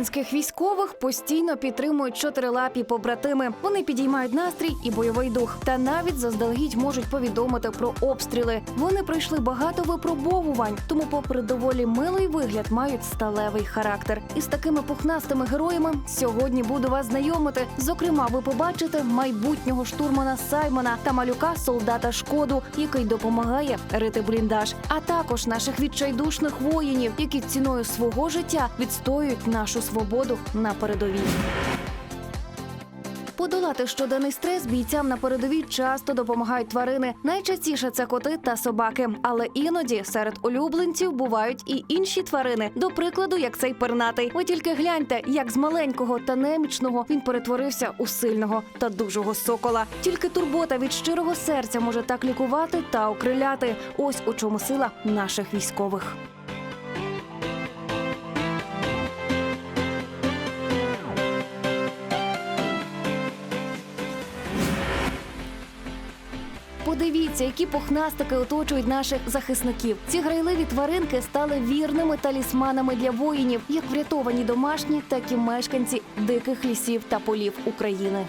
Українських військових постійно підтримують чотирилапі побратими. Вони підіймають настрій і бойовий дух, та навіть заздалегідь можуть повідомити про обстріли. Вони пройшли багато випробовувань, тому, попри доволі милий вигляд, мають сталевий характер. І з такими пухнастими героями сьогодні буду вас знайомити. Зокрема, ви побачите майбутнього штурмана Саймона та малюка солдата Шкоду, який допомагає рити бліндаж, а також наших відчайдушних воїнів, які ціною свого життя відстоюють нашу свободу на передовій. Подолати щоденний стрес бійцям на передовій часто допомагають тварини. Найчастіше це коти та собаки. Але іноді серед улюбленців бувають і інші тварини. До прикладу, як цей пернатий. Ви тільки гляньте, як з маленького та немічного він перетворився у сильного та дужого сокола. Тільки турбота від щирого серця може так лікувати та окриляти. Ось у чому сила наших військових. Подивіться, які пухнастики оточують наших захисників. Ці грайливі тваринки стали вірними талісманами для воїнів, як врятовані домашні, так і мешканці диких лісів та полів України.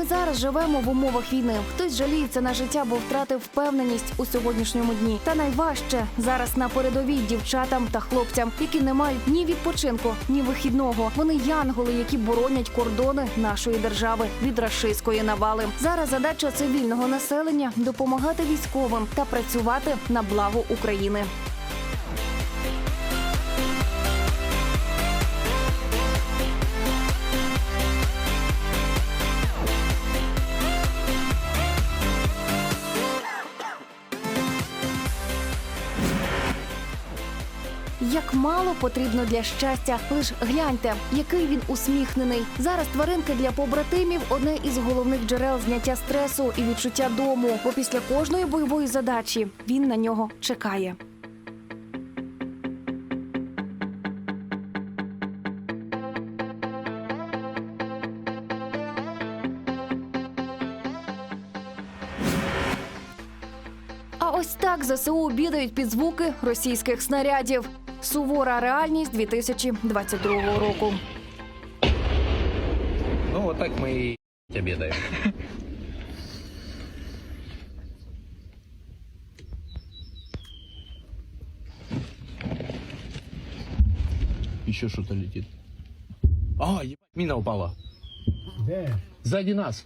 Ми зараз живемо в умовах війни. Хтось жаліється на життя, бо втратив впевненість у сьогоднішньому дні. Та найважче зараз на передовій дівчатам та хлопцям, які не мають ні відпочинку, ні вихідного. Вони янголи, які боронять кордони нашої держави від рашистської навали. Зараз задача цивільного населення допомагати військовим та працювати на благо України. Як мало потрібно для щастя, лиш гляньте, який він усміхнений. Зараз тваринки для побратимів одне із головних джерел зняття стресу і відчуття дому. Бо після кожної бойової задачі він на нього чекає. Ось так ЗСУ обідають під звуки російських снарядів. Сувора реальність 2022 року. Ну, вот так мы и обедаем. Еще что-то летит. А, ебать, мина упала. Де? Сзади нас.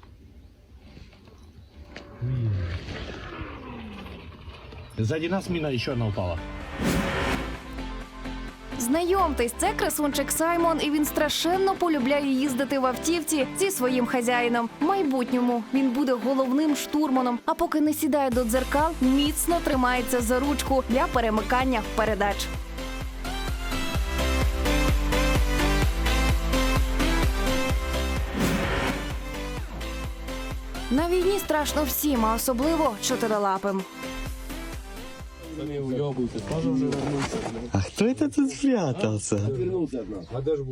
Сзади нас мина еще одна упала. Знайомтесь, це красунчик Саймон, і він страшенно полюбляє їздити в автівці зі своїм хазяїном. В майбутньому він буде головним штурманом. А поки не сідає до дзеркал, міцно тримається за ручку для перемикання передач. На війні страшно всім, а особливо чотирилапим. А кто это тут спрятался?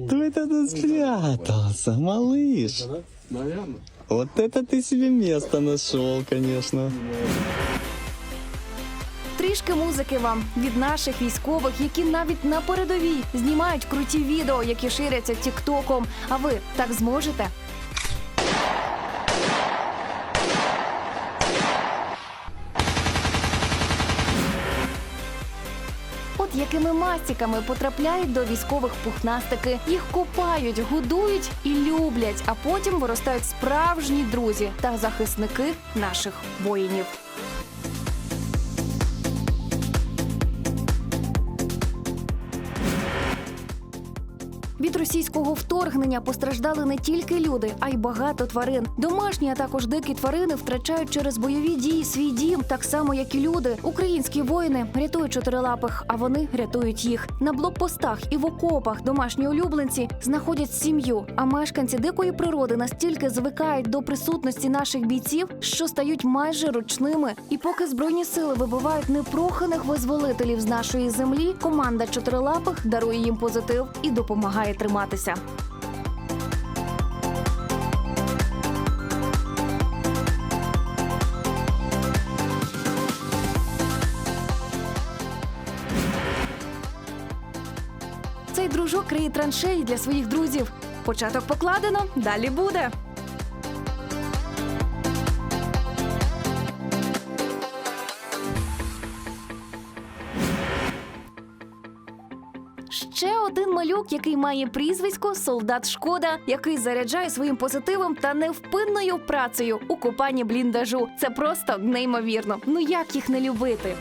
Кто это тут спрятался, малыш? Вот это ты себе место нашел, конечно. Трішки музики вам від наших військових, які навіть на передовій знімають круті відео, які ширяться тіктоком. А ви так зможете? От мастіками потрапляють до військових пухнастики. Їх купають, годують і люблять, а потім виростають справжні друзі та захисники наших воїнів. Російського вторгнення постраждали не тільки люди, а й багато тварин. Домашні, а також дикі тварини втрачають через бойові дії свій дім, так само як і люди. Українські воїни рятують чотирилапих, а вони рятують їх. На блокпостах і в окопах домашні улюбленці знаходять сім'ю. А мешканці дикої природи настільки звикають до присутності наших бійців, що стають майже ручними. І поки збройні сили вибивають непроханих визволителів з нашої землі, команда чотирилапих дарує їм позитив і допомагає триматися. Цей дружок криє траншеї для своїх друзів. Початок покладено, далі буде. Ще один малюк, який має прізвисько Солдат Шкода, який заряджає своїм позитивом та невпинною працею у копанні бліндажу. Це просто неймовірно. Ну як їх не любити?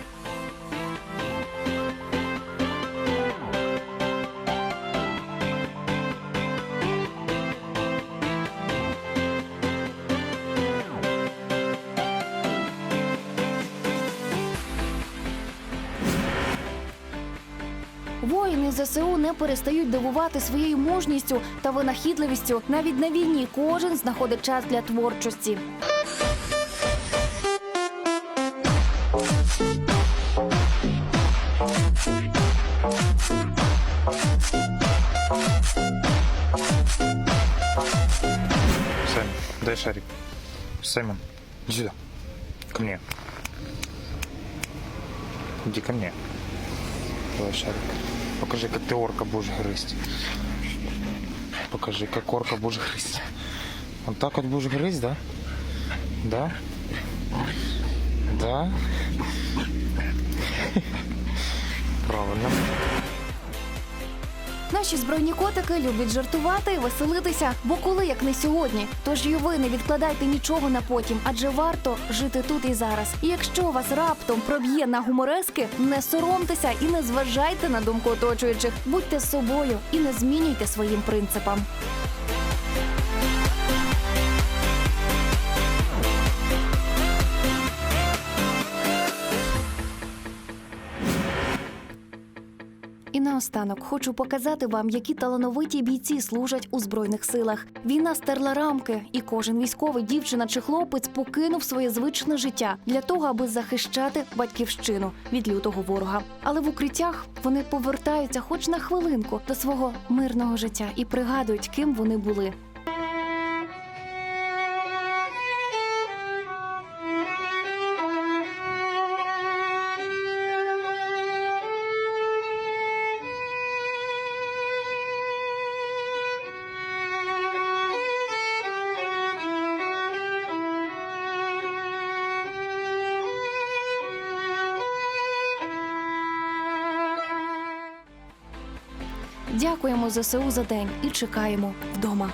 Воїни ЗСУ не перестають дивувати своєю мужністю та винахідливістю. Навіть на війні кожен знаходить час для творчості. Сэмон, дай шарик. Сэмон, иди сюда. Ко мне. Иди ко мне. Шарик. Покажи, как ты орка будешь грызть. Покажи, как орка будешь грызть. Вот так вот будешь грызть, да? Да? Да? Наші збройні котики люблять жартувати і веселитися, бо коли як не сьогодні. Тож і ви не відкладайте нічого на потім, адже варто жити тут і зараз. І якщо вас раптом проб'є на гуморески, не соромтеся і не зважайте на думку оточуючих. Будьте собою і не змінюйте своїм принципам. Наостанок хочу показати вам, які талановиті бійці служать у збройних силах. Війна стерла рамки, і кожен військовий дівчина чи хлопець покинув своє звичне життя для того, аби захищати батьківщину від лютого ворога. Але в укриттях вони повертаються, хоч на хвилинку, до свого мирного життя і пригадують, ким вони були. Дякуємо ЗСУ за день і чекаємо вдома.